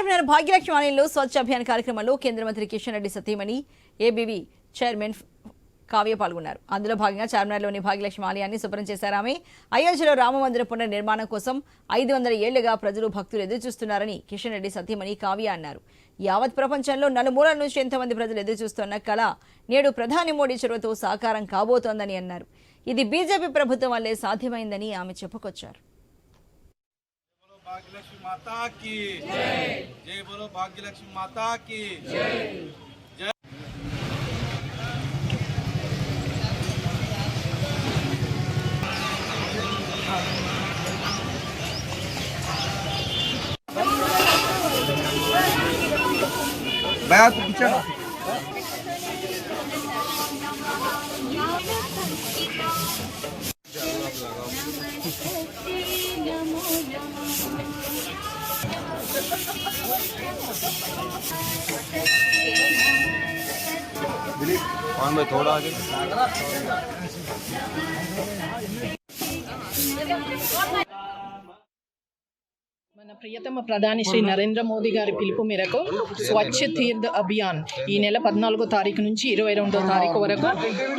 చార్మినార్ భాగ్యలక్ష్మి ఆలయంలో స్వచ్ఛ అభియాన్ కార్యక్రమంలో కేంద్ర మంత్రి కిషన్ రెడ్డి సతీమణి ఏబీవీ చైర్మన్ కావ్య పాల్గొన్నారు. అందులో భాగంగా చార్మినార్లోని భాగ్యలక్ష్మి ఆలయాన్ని శుభ్రం చేశారు ఆమె. అయోధ్యలో రామమందిర పునర్నిర్మాణం కోసం ఐదు వందల ఏళ్ళుగా ప్రజలు భక్తులు ఎదురుచూస్తున్నారని కిషన్ రెడ్డి సతీమణి కావ్య అన్నారు. యావత్ ప్రపంచంలో నలుమూలల నుంచి ఎంతమంది ప్రజలు ఎదురుచూస్తున్న కళ నేడు ప్రధాని మోడీ చొరవతో సాకారం కాబోతోందని అన్నారు. ఇది బీజేపీ ప్రభుత్వం వల్లే సాధ్యమైందని ఆమె చెప్పుకొచ్చారు. भाग्यलक्ष्मी माता की। जय जय बोलो भाग्यलक्ष्मी माता की। जय भैया तू पीछे कौन भाई थोड़ा आगे మన ప్రియతమ ప్రధాని శ్రీ నరేంద్ర మోదీ గారి పిలుపు మేరకు స్వచ్ఛ తీర్థ్ అభియాన్ ఈ నెల పద్నాలుగో తారీఖు నుంచి ఇరవై రెండో తారీఖు వరకు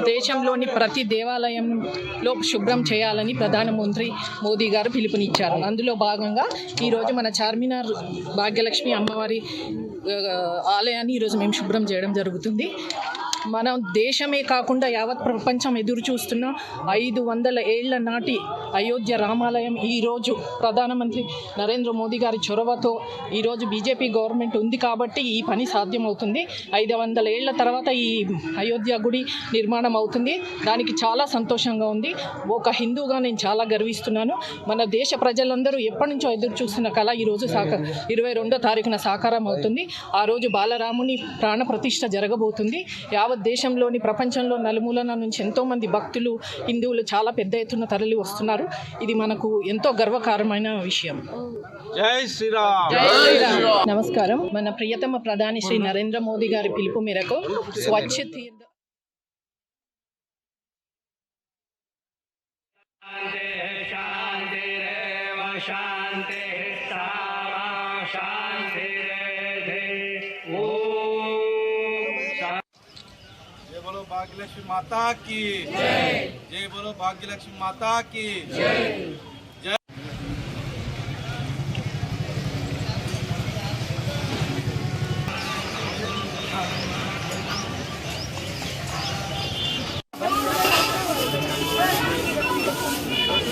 దేశంలోని ప్రతి దేవాలయంలో శుభ్రం చేయాలని ప్రధానమంత్రి మోదీ గారు పిలుపునిచ్చారు. అందులో భాగంగా ఈరోజు మన చార్మినార్ భాగ్యలక్ష్మి అమ్మవారి ఆలయాన్ని ఈరోజు మేము శుభ్రం చేయడం జరుగుతుంది. మనం దేశమే కాకుండా యావత్ ప్రపంచం ఎదురు చూస్తున్న ఐదు వందల ఏళ్ళ నాటి అయోధ్య రామాలయం ఈరోజు ప్రధానమంత్రి నరేంద్ర మోదీ గారి చొరవతో ఈరోజు బీజేపీ గవర్నమెంట్ ఉంది కాబట్టి ఈ పని సాధ్యమవుతుంది. ఐదు వందల ఏళ్ళ తర్వాత ఈ అయోధ్య గుడి నిర్మాణం అవుతుంది. దానికి చాలా సంతోషంగా ఉంది. ఒక హిందూగా నేను చాలా గర్విస్తున్నాను. మన దేశ ప్రజలందరూ ఎప్పటి నుంచో ఎదురు చూస్తున్న కళ ఈరోజు సాక ఇరవై రెండో తారీఖున సాకారం అవుతుంది. ఆ రోజు బాలరాముని ప్రాణ ప్రతిష్ట జరగబోతుంది యావత్ దేశంలోని ప్రపంచంలో నలుమూలన నుంచి ఎంతోమంది భక్తులు హిందువులు చాలా పెద్ద ఎత్తున తరలి వస్తున్నారు ఇది మనకు ఎంతో గర్వకారమైన విషయం जय श्री राम జై శ్రీరామ్. నమస్కారం మన ప్రియతమ ప్రధాని శ్రీ నరేంద్ర మోదీ గారి పిలుపు మేరకు స్వచ్ఛ తీర్థ जय बोलो भाग्यलक्ष्मी माता की। जय जय बोलो भाग्यलक्ष्मी माता की। जय जय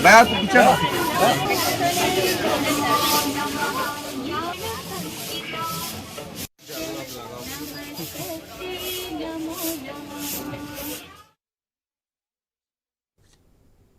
भैया Namo Namo